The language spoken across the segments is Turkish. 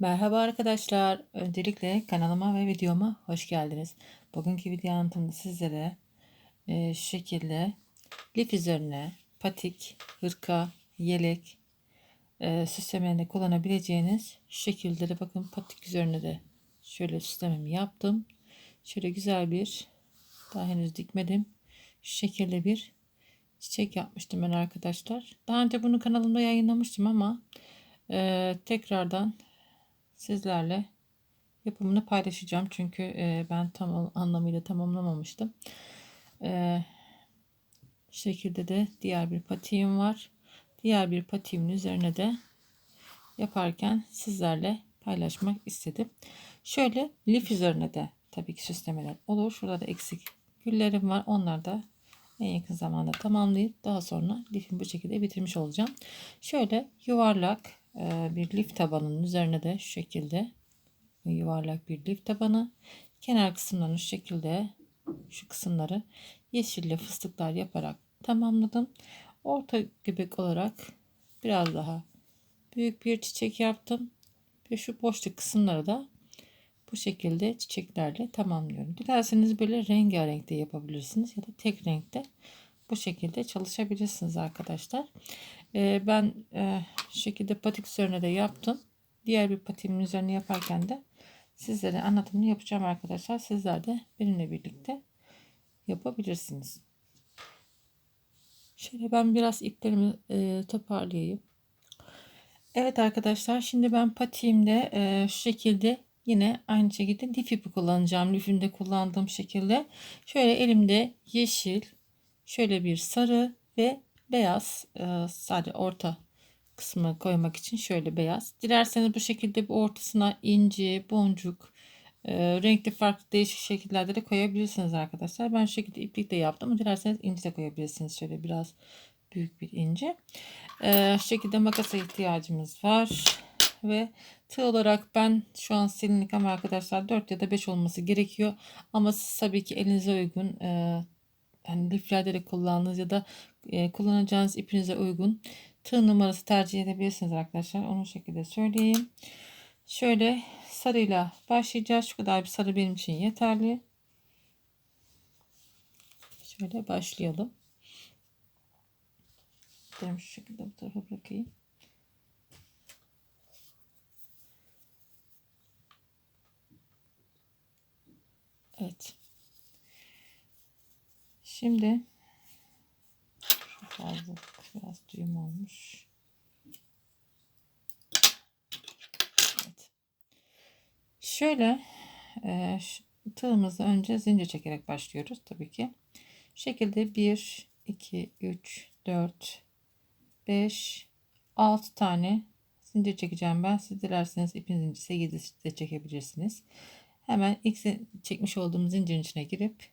Merhaba arkadaşlar. Öncelikle kanalıma ve videoma hoş geldiniz. Bugünkü video anlatımda sizlere e, şu şekilde lif üzerine patik, hırka, yelek e, süslemelerinde kullanabileceğiniz şekilde de bakın patik üzerine de şöyle süslememi yaptım. Şöyle güzel bir daha henüz dikmedim. Şu şekilde bir çiçek yapmıştım ben arkadaşlar. Daha önce bunu kanalımda yayınlamıştım ama e, tekrardan sizlerle yapımını paylaşacağım. Çünkü e, ben tam anlamıyla tamamlamamıştım. E, şekilde de diğer bir patiğim var. Diğer bir patiğimin üzerine de yaparken sizlerle paylaşmak istedim. Şöyle lif üzerine de tabii ki süslemeler olur. Şurada da eksik güllerim var. Onlar da en yakın zamanda tamamlayıp daha sonra lifimi bu şekilde bitirmiş olacağım. Şöyle yuvarlak bir lif tabanının üzerine de şu şekilde yuvarlak bir lif tabanı. Kenar kısımlarını şu şekilde şu kısımları yeşille fıstıklar yaparak tamamladım. Orta göbek olarak biraz daha büyük bir çiçek yaptım. Ve şu boşluk kısımları da bu şekilde çiçeklerle tamamlıyorum. Dilerseniz böyle rengarenk de yapabilirsiniz ya da tek renkte bu şekilde çalışabilirsiniz arkadaşlar. Ee, ben e, şekilde patik üzerine de yaptım. Diğer bir patiğimin üzerine yaparken de sizlere anlatımını yapacağım arkadaşlar. Sizler de benimle birlikte yapabilirsiniz. Şöyle ben biraz iplerimi e, toparlayayım. Evet arkadaşlar şimdi ben patiğimde e, şu şekilde yine aynı şekilde lif ipi kullanacağım. Lifimde kullandığım şekilde. Şöyle elimde yeşil, şöyle bir sarı ve beyaz e, sadece orta kısmı koymak için şöyle beyaz. Dilerseniz bu şekilde bu ortasına inci, boncuk, e, renkli farklı değişik şekillerde de koyabilirsiniz arkadaşlar. Ben şu şekilde iplik de yaptım. Dilerseniz inci de koyabilirsiniz. Şöyle biraz büyük bir inci. E, şu şekilde makasa ihtiyacımız var. Ve tığ olarak ben şu an silinlik ama arkadaşlar 4 ya da 5 olması gerekiyor. Ama siz tabii ki elinize uygun e, hani liflerde de kullandığınız ya da e, kullanacağınız ipinize uygun tığ numarası tercih edebilirsiniz arkadaşlar. Onu şekilde söyleyeyim. Şöyle sarıyla başlayacağız. Şu kadar bir sarı benim için yeterli. Şöyle başlayalım. Ben şu şekilde bu tarafa bırakayım. Evet. Şimdi şu fazla biraz düğüm olmuş. Evet. Şöyle e, tığımızı önce zincir çekerek başlıyoruz tabii ki. Şekilde 1 2 3 4 5 6 tane zincir çekeceğim ben. Siz dilerseniz ipin zinciri 8 de çekebilirsiniz. Hemen ilk çekmiş olduğum zincirin içine girip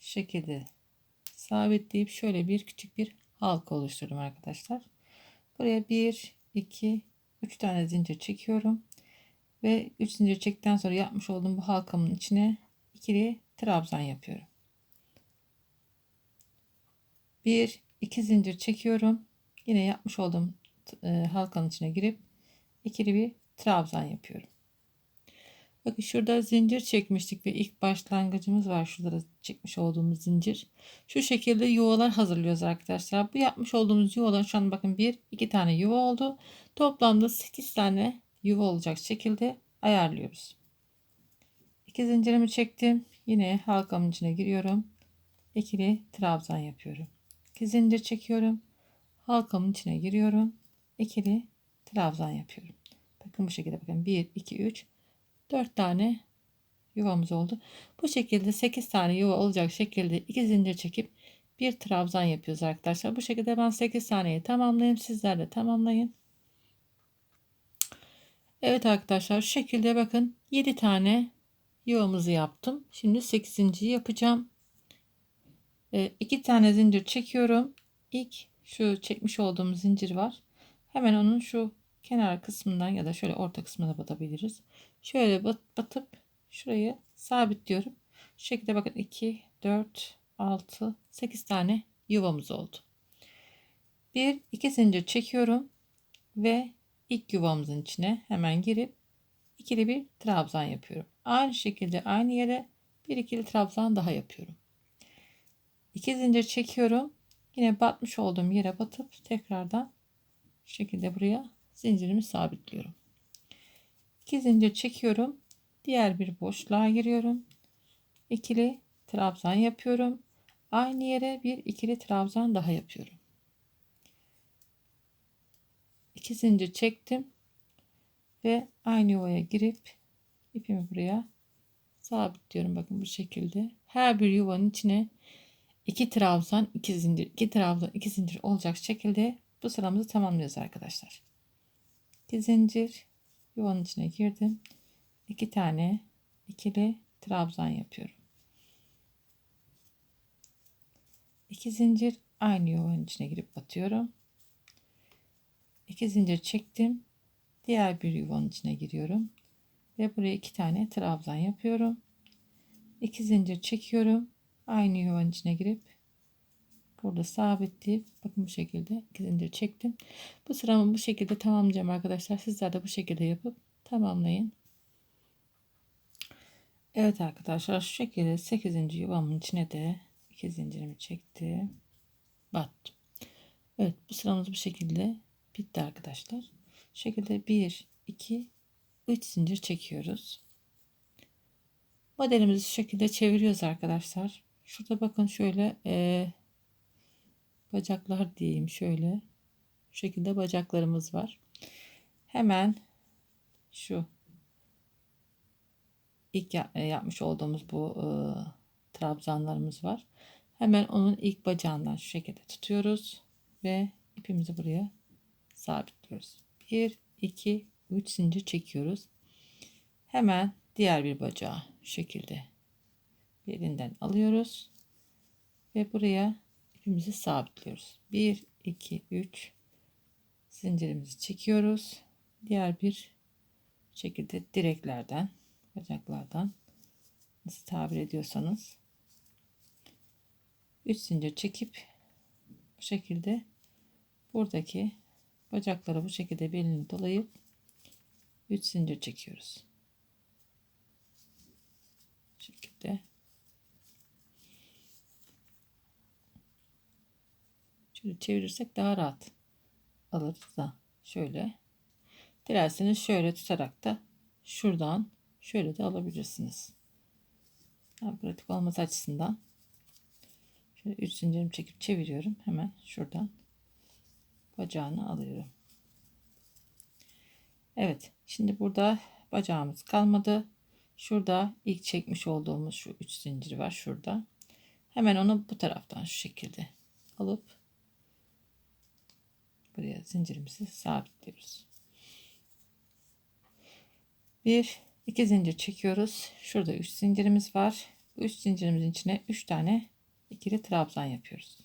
şekilde sabitleyip şöyle bir küçük bir halka oluşturdum arkadaşlar. Buraya 1 2 3 tane zincir çekiyorum ve 3 zincir çektikten sonra yapmış olduğum bu halkamın içine ikili trabzan yapıyorum. 1 2 zincir çekiyorum. Yine yapmış olduğum e, halkanın içine girip ikili bir trabzan yapıyorum. Bakın şurada zincir çekmiştik ve ilk başlangıcımız var. Şurada da çekmiş olduğumuz zincir. Şu şekilde yuvalar hazırlıyoruz arkadaşlar. Bu yapmış olduğumuz yuvalar şu an bakın bir iki tane yuva oldu. Toplamda 8 tane yuva olacak şekilde ayarlıyoruz. İki zincirimi çektim. Yine halkamın içine giriyorum. İkili trabzan yapıyorum. İki zincir çekiyorum. Halkamın içine giriyorum. İkili trabzan yapıyorum. Bakın bu şekilde bakın 1 2 3 4 tane yuvamız oldu. Bu şekilde 8 tane yuva olacak şekilde 2 zincir çekip bir trabzan yapıyoruz arkadaşlar. Bu şekilde ben 8 taneyi tamamlayayım. Sizler de tamamlayın. Evet arkadaşlar şu şekilde bakın 7 tane yuvamızı yaptım. Şimdi 8. yapacağım. 2 tane zincir çekiyorum. İlk şu çekmiş olduğum zincir var. Hemen onun şu kenar kısmından ya da şöyle orta kısmına batabiliriz. Şöyle bat, batıp şurayı sabitliyorum. Şu şekilde bakın 2, 4, 6, 8 tane yuvamız oldu. Bir iki zincir çekiyorum ve ilk yuvamızın içine hemen girip ikili bir trabzan yapıyorum. Aynı şekilde aynı yere bir ikili trabzan daha yapıyorum. İki zincir çekiyorum. Yine batmış olduğum yere batıp tekrardan şu şekilde buraya zincirimi sabitliyorum. İki zincir çekiyorum. Diğer bir boşluğa giriyorum. İkili trabzan yapıyorum. Aynı yere bir ikili trabzan daha yapıyorum. İki zincir çektim ve aynı yuvaya girip ipimi buraya sabitliyorum. Bakın bu şekilde. Her bir yuvanın içine iki trabzan, iki zincir, iki trabzan, iki zincir olacak şekilde bu sıramızı tamamlıyoruz arkadaşlar. İki zincir yuvanın içine girdim. iki tane ikili trabzan yapıyorum. İki zincir aynı yuvanın içine girip batıyorum. İki zincir çektim. Diğer bir yuvanın içine giriyorum. Ve buraya iki tane trabzan yapıyorum. İki zincir çekiyorum. Aynı yuvanın içine girip burada sabitleyip bakın bu şekilde zincir çektim. Bu sıramı bu şekilde tamamlayacağım arkadaşlar. Sizler de bu şekilde yapıp tamamlayın. Evet arkadaşlar şu şekilde 8. yuvamın içine de iki zincirimi çektim. Battım. Evet bu sıramız bu şekilde bitti arkadaşlar. Şu şekilde 1 2 3 zincir çekiyoruz. Modelimizi şu şekilde çeviriyoruz arkadaşlar. Şurada bakın şöyle e, bacaklar diyeyim şöyle. Şu şekilde bacaklarımız var. Hemen şu ilk yap, yapmış olduğumuz bu e, trabzanlarımız var. Hemen onun ilk bacağından şu şekilde tutuyoruz ve ipimizi buraya sabitliyoruz. 1 2 3 zincir çekiyoruz. Hemen diğer bir bacağı şu şekilde birinden alıyoruz ve buraya ipimizi sabitliyoruz. 1 2 3 zincirimizi çekiyoruz. Diğer bir şekilde direklerden, bacaklardan nasıl tabir ediyorsanız 3 zincir çekip bu şekilde buradaki bacakları bu şekilde belini dolayıp 3 zincir çekiyoruz. Bu şekilde çevirirsek daha rahat alırız da şöyle dilerseniz şöyle tutarak da şuradan şöyle de alabilirsiniz. Daha pratik olması açısından şöyle 3 zincirimi çekip çeviriyorum hemen şuradan bacağını alıyorum. Evet şimdi burada bacağımız kalmadı. Şurada ilk çekmiş olduğumuz şu 3 zincir var şurada. Hemen onu bu taraftan şu şekilde alıp buraya zincirimizi sabitliyoruz. Bir iki zincir çekiyoruz. Şurada 3 zincirimiz var. 3 zincirimizin içine 3 tane ikili trabzan yapıyoruz.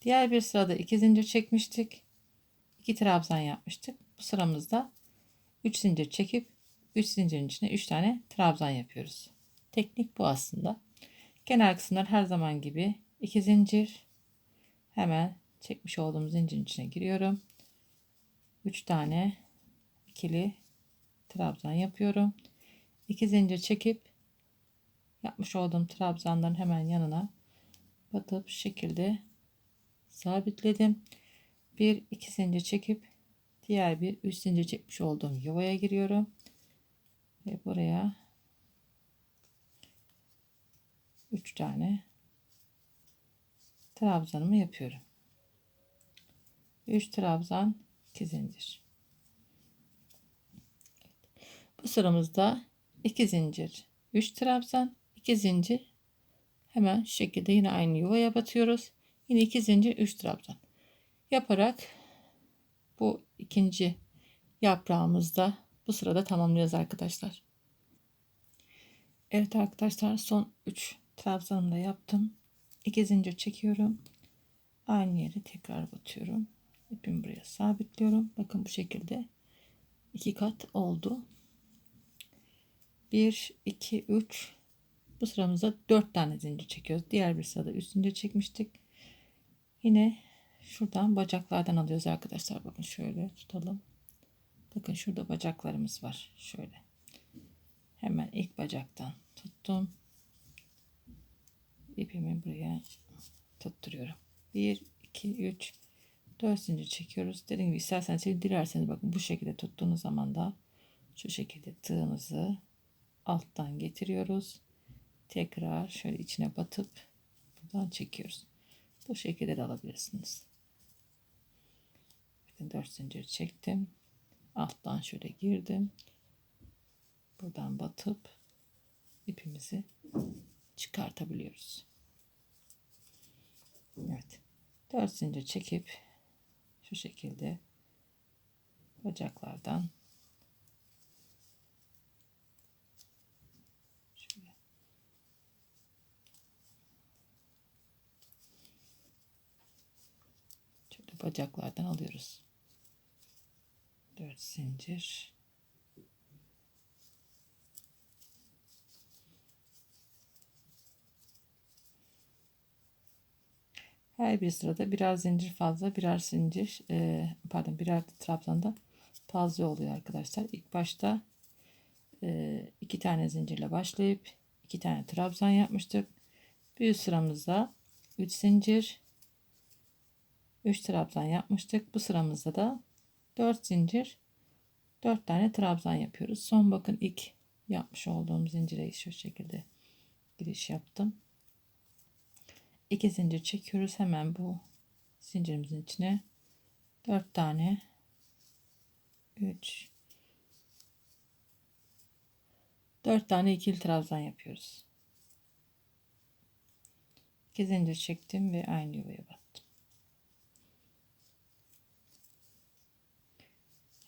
Diğer bir sırada 2 zincir çekmiştik. 2 trabzan yapmıştık. Bu sıramızda 3 zincir çekip 3 zincirin içine 3 tane trabzan yapıyoruz. Teknik bu aslında. Kenar kısımlar her zaman gibi 2 zincir hemen çekmiş olduğum zincirin içine giriyorum. 3 tane ikili trabzan yapıyorum. 2 zincir çekip yapmış olduğum trabzanların hemen yanına batıp şekilde sabitledim. Bir iki zincir çekip diğer bir üç zincir çekmiş olduğum yuvaya giriyorum. Ve buraya üç tane trabzanımı yapıyorum. 3 trabzan 2 zincir. Bu sıramızda 2 zincir, 3 trabzan, 2 zincir. Hemen şu şekilde yine aynı yuvaya batıyoruz. Yine 2 zincir 3 trabzan yaparak bu ikinci yaprağımızda bu sırada tamamlıyoruz arkadaşlar. Evet arkadaşlar son 3 trabzanımı da yaptım. 2 zincir çekiyorum. Aynı yere tekrar batıyorum. İpimi buraya sabitliyorum. Bakın bu şekilde iki kat oldu. 1 2 3 bu sıramızda 4 tane zincir çekiyoruz. Diğer bir sırada 3 zincir çekmiştik. Yine şuradan bacaklardan alıyoruz arkadaşlar. Bakın şöyle tutalım. Bakın şurada bacaklarımız var. Şöyle. Hemen ilk bacaktan tuttum. İpimi buraya tutturuyorum. 1, 2, 3, 4 zincir çekiyoruz. Dediğim gibi isterseniz dilerseniz bakın bu şekilde tuttuğunuz zaman da şu şekilde tığımızı alttan getiriyoruz. Tekrar şöyle içine batıp buradan çekiyoruz. Bu şekilde de alabilirsiniz. Bakın 4 zincir çektim. Alttan şöyle girdim. Buradan batıp ipimizi çıkartabiliyoruz. Evet. 4 zincir çekip şu şekilde bacaklardan şöyle şöyle bacaklardan alıyoruz. 4 zincir Her bir sırada birer zincir fazla, birer zincir, e, pardon birer trabzanda fazla oluyor arkadaşlar. İlk başta e, iki tane zincirle başlayıp iki tane trabzan yapmıştık. Bir üst sıramızda 3 zincir, 3 trabzan yapmıştık. Bu sıramızda da 4 zincir, 4 tane trabzan yapıyoruz. Son bakın ilk yapmış olduğum zincire şu şekilde giriş yaptım. 2 zincir çekiyoruz hemen bu zincirimizin içine 4 tane 3 4 tane ikili trabzan yapıyoruz. 2 zincir çektim ve aynı yuvaya battım.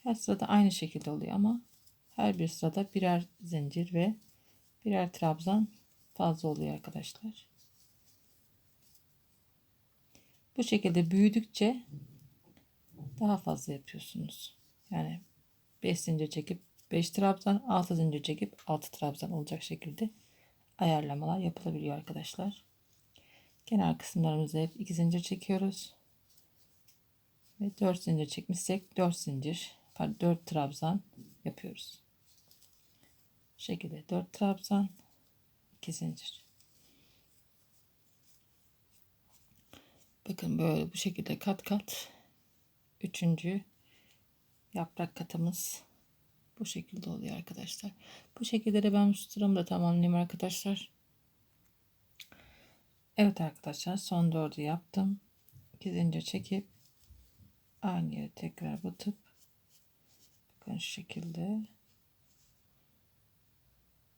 Her sırada aynı şekilde oluyor ama her bir sırada birer zincir ve birer trabzan fazla oluyor arkadaşlar. Bu şekilde büyüdükçe daha fazla yapıyorsunuz. Yani 5 zincir çekip 5 trabzan, 6 zincir çekip 6 trabzan olacak şekilde ayarlamalar yapılabiliyor arkadaşlar. Kenar kısımlarımızda hep 2 zincir çekiyoruz. Ve 4 zincir çekmişsek 4 zincir, pardon 4 trabzan yapıyoruz. Bu şekilde 4 trabzan, 2 zincir. Bakın böyle bu şekilde kat kat. Üçüncü yaprak katımız bu şekilde oluyor arkadaşlar. Bu şekilde de ben sıramı da tamamlayayım arkadaşlar. Evet arkadaşlar son dördü yaptım. İki zincir çekip aynı yere tekrar batıp bakın şu şekilde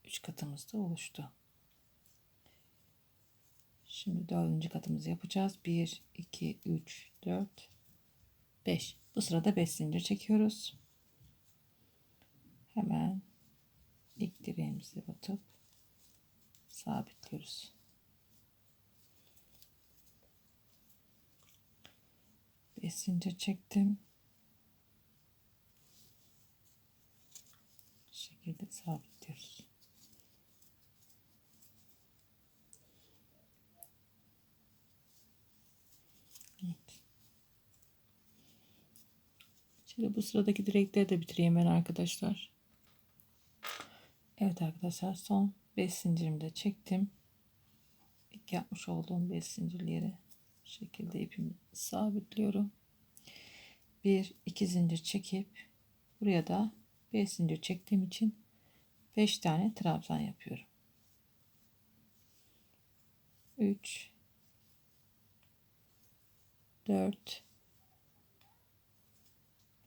üç katımız da oluştu. Şimdi dördüncü katımızı yapacağız. 1, 2, 3, 4, 5. Bu sırada 5 zincir çekiyoruz. Hemen ilk direğimizi batıp sabitliyoruz. Beş zincir çektim. Bu şekilde sabitliyoruz. Şimdi bu sıradaki direkleri de bitireyim ben arkadaşlar. Evet arkadaşlar son 5 zincirimi de çektim. İlk yapmış olduğum 5 zincirleri şekilde ipimi sabitliyorum. 1 2 zincir çekip buraya da 5 zincir çektiğim için 5 tane trabzan yapıyorum. 3 4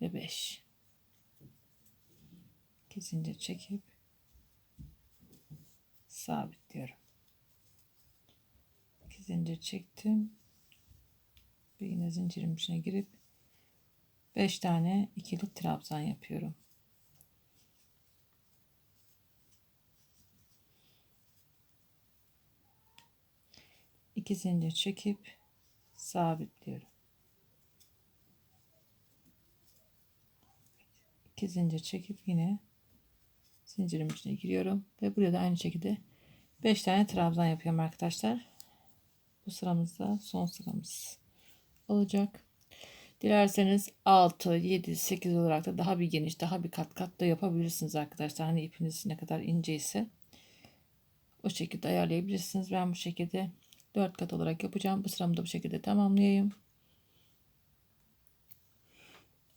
ve 5 2 zincir çekip sabitliyorum. 2 zincir çektim. Ve yine zincirin içine girip 5 tane ikili trabzan yapıyorum. İki zincir çekip sabitliyorum 2 zincir çekip yine zincirin içine giriyorum ve buraya da aynı şekilde 5 tane trabzan yapıyorum arkadaşlar. Bu sıramızda son sıramız olacak. Dilerseniz 6, 7, 8 olarak da daha bir geniş, daha bir kat kat da yapabilirsiniz arkadaşlar. Hani ipiniz ne kadar ince ise o şekilde ayarlayabilirsiniz. Ben bu şekilde 4 kat olarak yapacağım. Bu sıramı da bu şekilde tamamlayayım.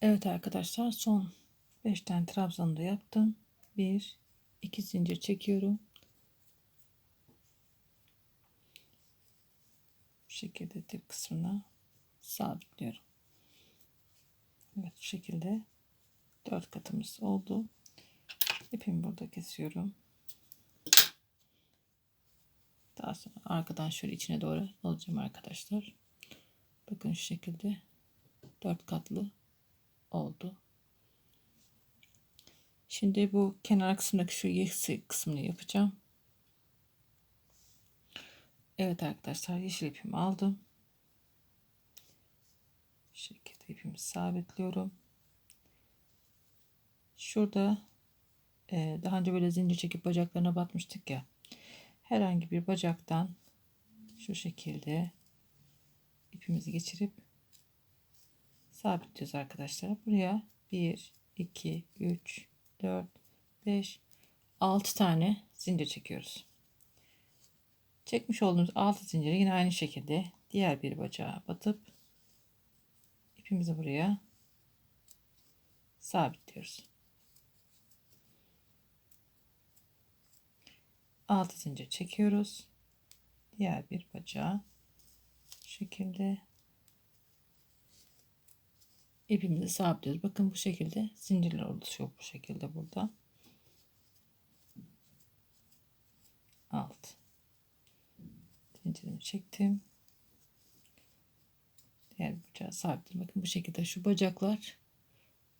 Evet arkadaşlar son 5 tane trabzanı yaptım. 1 2 zincir çekiyorum. Bu şekilde dip kısmına sabitliyorum. Evet şu şekilde 4 katımız oldu. İpimi burada kesiyorum. Daha sonra arkadan şöyle içine doğru alacağım arkadaşlar. Bakın şu şekilde 4 katlı oldu. Şimdi bu kenar kısmındaki şu yeşil kısmını yapacağım. Evet arkadaşlar yeşil ipimi aldım. Şu şekilde ipimi sabitliyorum. Şurada e, daha önce böyle zincir çekip bacaklarına batmıştık ya. Herhangi bir bacaktan şu şekilde ipimizi geçirip sabitliyoruz arkadaşlar. Buraya 1, 2, 3, 4, 5, 6 tane zincir çekiyoruz. Çekmiş olduğumuz 6 zinciri yine aynı şekilde diğer bir bacağa batıp ipimizi buraya sabitliyoruz. 6 zincir çekiyoruz. Diğer bir bacağı şu şekilde ipimizi sabitliyoruz. Bakın bu şekilde zincirler oluşuyor bu şekilde burada. 6 zincirimi çektim. Diğer bacağı sabitledim. Bakın bu şekilde şu bacaklar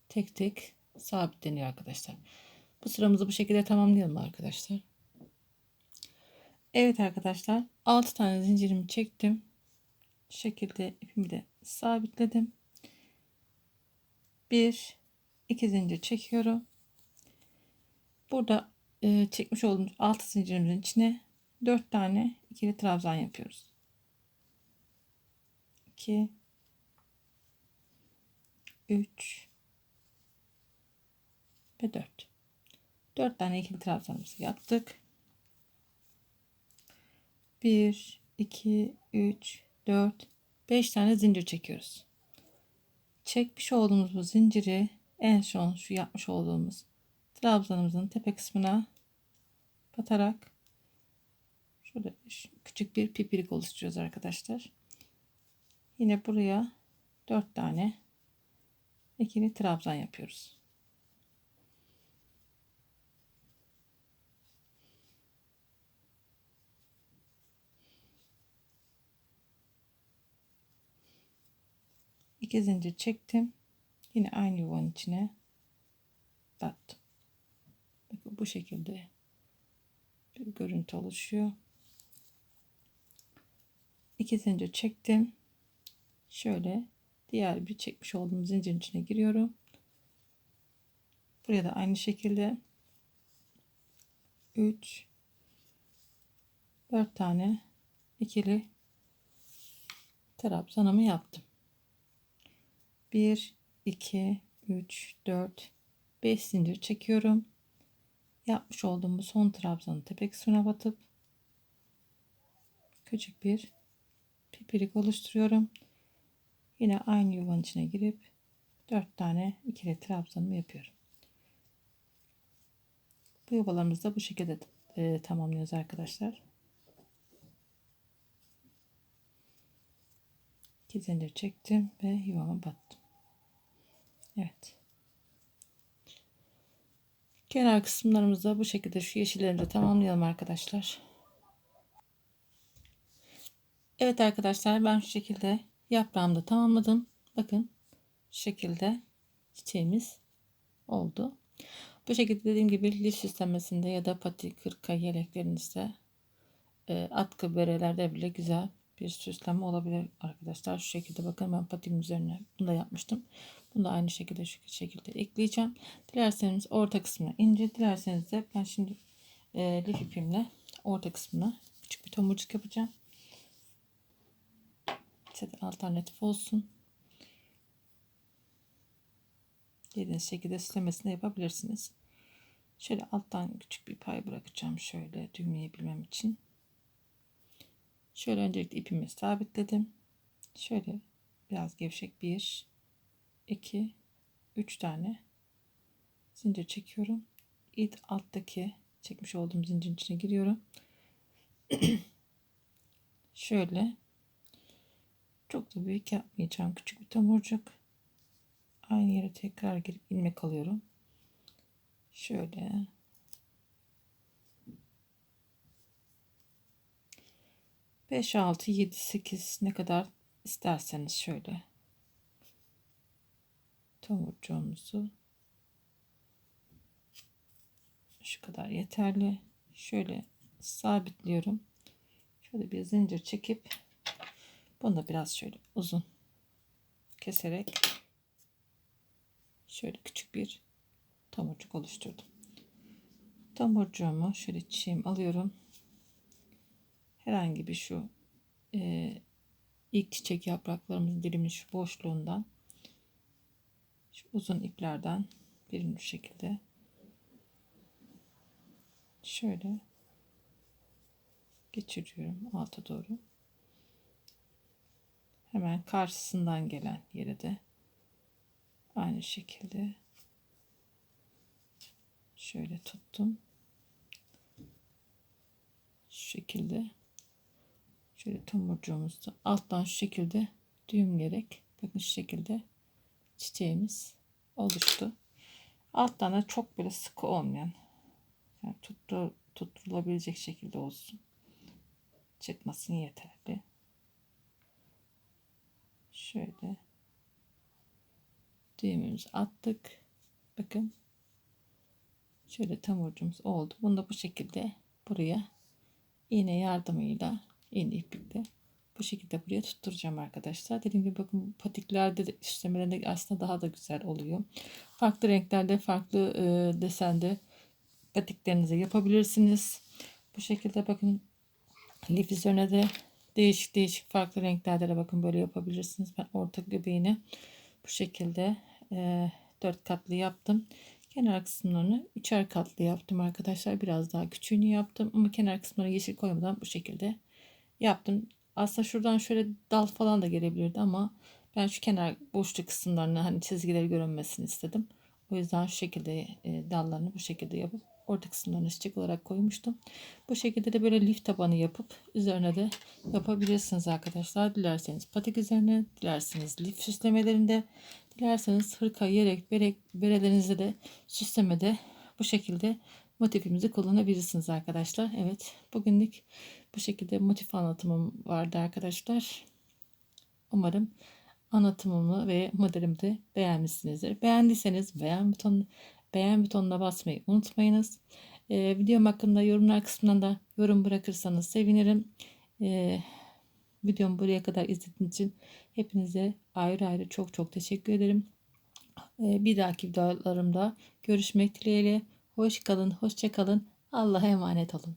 tek tek sabitleniyor arkadaşlar. Bu sıramızı bu şekilde tamamlayalım arkadaşlar. Evet arkadaşlar 6 tane zincirimi çektim. Şu şekilde ipimi de sabitledim. 1 2 zincir çekiyorum. Burada e, çekmiş olduğumuz 6 zincirimizin içine 4 tane ikili trabzan yapıyoruz. 2 3 ve 4. 4 tane ikili trabzanımızı yaptık. 1 2 3 4 5 tane zincir çekiyoruz. Çekmiş olduğumuz bu zinciri en son şu yapmış olduğumuz trabzanımızın tepe kısmına batarak şurada küçük bir pipirik oluşturuyoruz arkadaşlar. Yine buraya 4 tane ikili trabzan yapıyoruz. İki zincir çektim. Yine aynı yuvanın içine battım. Bakın bu şekilde bir görüntü oluşuyor. İki zincir çektim. Şöyle diğer bir çekmiş olduğum zincirin içine giriyorum. Buraya da aynı şekilde 3 4 tane ikili trabzanımı yaptım. 1 2 3 4 5 zincir çekiyorum. Yapmış olduğum bu son trabzanın tepe kısmına batıp küçük bir pipirik oluşturuyorum. Yine aynı yuvanın içine girip 4 tane ikili trabzanımı yapıyorum. Bu yuvalarımızı da bu şekilde e, tamamlıyoruz arkadaşlar. 2 zincir çektim ve yuvama battım. Evet. Kenar kısımlarımızda bu şekilde şu yeşilleri de tamamlayalım arkadaşlar. Evet arkadaşlar ben şu şekilde yaprağımı da tamamladım. Bakın şu şekilde çiçeğimiz oldu. Bu şekilde dediğim gibi lif süslemesinde ya da pati kırka yeleklerinizde e, atkı berelerde bile güzel bir süsleme olabilir arkadaşlar. Şu şekilde bakın ben patimin üzerine bunu da yapmıştım. Bunu da aynı şekilde şu şekilde ekleyeceğim. Dilerseniz orta kısmına ince, dilerseniz de ben şimdi e, lif ipimle orta kısmına küçük bir tomurcuk yapacağım. Size alternatif olsun. Dilediğiniz şekilde süslemesini yapabilirsiniz. Şöyle alttan küçük bir pay bırakacağım şöyle düğümleyebilmem için. Şöyle öncelikle ipimi sabitledim. Şöyle biraz gevşek bir, iki, üç tane zincir çekiyorum. İlk alttaki çekmiş olduğum zincirin içine giriyorum. Şöyle çok da büyük yapmayacağım. Küçük bir tomurcuk. Aynı yere tekrar girip ilmek alıyorum. Şöyle. Beş, altı, yedi, sekiz ne kadar isterseniz şöyle tomurcuğumuzu şu kadar yeterli. Şöyle sabitliyorum. Şöyle bir zincir çekip bunu da biraz şöyle uzun keserek şöyle küçük bir tomurcuk oluşturdum. Tomurcuğumu şöyle çiğim alıyorum. Herhangi bir şu e, ilk çiçek yapraklarımızın dilimin boşluğundan şu uzun iplerden birini şu şekilde şöyle geçiriyorum alta doğru. Hemen karşısından gelen yere de aynı şekilde şöyle tuttum. Şu şekilde şöyle tomurcuğumuzu alttan şu şekilde düğümleyerek bakın şu şekilde çiçeğimiz oluştu. Alttan da çok böyle sıkı olmayan yani tuttu, tutturulabilecek şekilde olsun. Çıkmasın yeterli. Şöyle düğümümüzü attık. Bakın şöyle tamurcumuz oldu. Bunu da bu şekilde buraya iğne yardımıyla iğne iplikle bu şekilde buraya tutturacağım arkadaşlar. Dediğim gibi bakın patiklerde de süslemelerinde aslında daha da güzel oluyor. Farklı renklerde farklı e, desende patiklerinizi yapabilirsiniz. Bu şekilde bakın lif üzerine de değişik değişik farklı renklerde de bakın böyle yapabilirsiniz. Ben orta göbeğini bu şekilde e, 4 katlı yaptım. Kenar kısımlarını üçer katlı yaptım arkadaşlar. Biraz daha küçüğünü yaptım ama kenar kısımları yeşil koymadan bu şekilde yaptım. Aslında şuradan şöyle dal falan da gelebilirdi ama ben şu kenar boşluk kısımlarını hani çizgileri görünmesini istedim. O yüzden şu şekilde e, dallarını bu şekilde yapıp orta kısımlarını çiçek olarak koymuştum. Bu şekilde de böyle lif tabanı yapıp üzerine de yapabilirsiniz arkadaşlar. Dilerseniz patik üzerine, dilerseniz lif süslemelerinde, dilerseniz hırka, yerek, berek, berelerinizde de süslemede bu şekilde motifimizi kullanabilirsiniz arkadaşlar. Evet bugünlük bu şekilde motif anlatımım vardı arkadaşlar. Umarım anlatımımı ve modelimi de beğenmişsinizdir. Beğendiyseniz beğen butonuna, beğen butonuna basmayı unutmayınız. Ee, videom hakkında yorumlar kısmından da yorum bırakırsanız sevinirim. Ee, videomu buraya kadar izlediğiniz için hepinize ayrı ayrı çok çok teşekkür ederim. Ee, bir dahaki videolarımda görüşmek dileğiyle. Hoş kalın, hoşça kalın. Allah'a emanet olun.